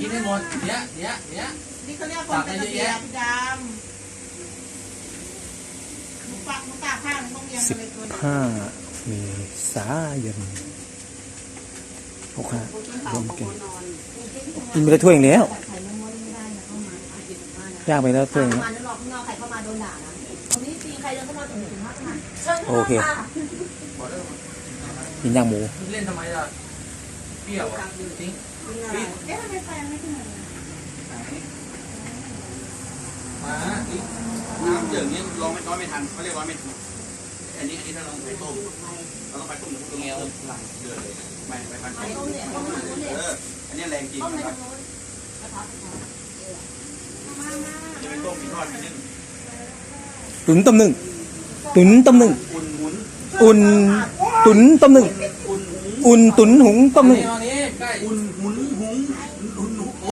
กินให้หมดเนี้ยเนี้ยเนี้ยนี่เขาเรียกคนเป็นระเบียบพี่ดำหมูปากหมูตากผ้ามันต้องเรียงสิกันบเลยตัวนี้ห้าเมษายนหกห้าเต่าของนอนกินไปได้ถ้วยอย่างแล้วไข่ม้วนไม่ได้นะเข้ามาอาจิตมานะย่างไปแล้วถ้วยอย่างเข้าแล้วมาแล้วรอข้างนอกใครเข้ามาโดนด่านะตรงนี้ตีใครเดินเข้ามาถึงถึงมากขนาดโอเคกินย่างหมูมึงเล่นทำไมล่ะเปรี้ยวอะจริง เอ๊ะทำไมไฟไม่ขึ้นเลย มาอีกน้ำอย่างนี้ลองไม่ร้อนไม่ทันเขาเรียกร้อนไม่ทันอันนี้อันนี้ถ้าเราไปต้มเราต้องไปต้มตรงเอวหลังเดือดเลยไม่ไปพันไอ้ต้มเนี่ยต้มมันเอออันนี้แรงจริงนะครับจะเป็นต้มมีทอดนิดนึงตุ๋นต้มหนึ่งตุ๋นต้มหนึ่งอุ่นตุ๋นต้มหนึ่งอุ่นตุ๋นหุงต้มหนึ่งอุ่นหมุนหุงหุง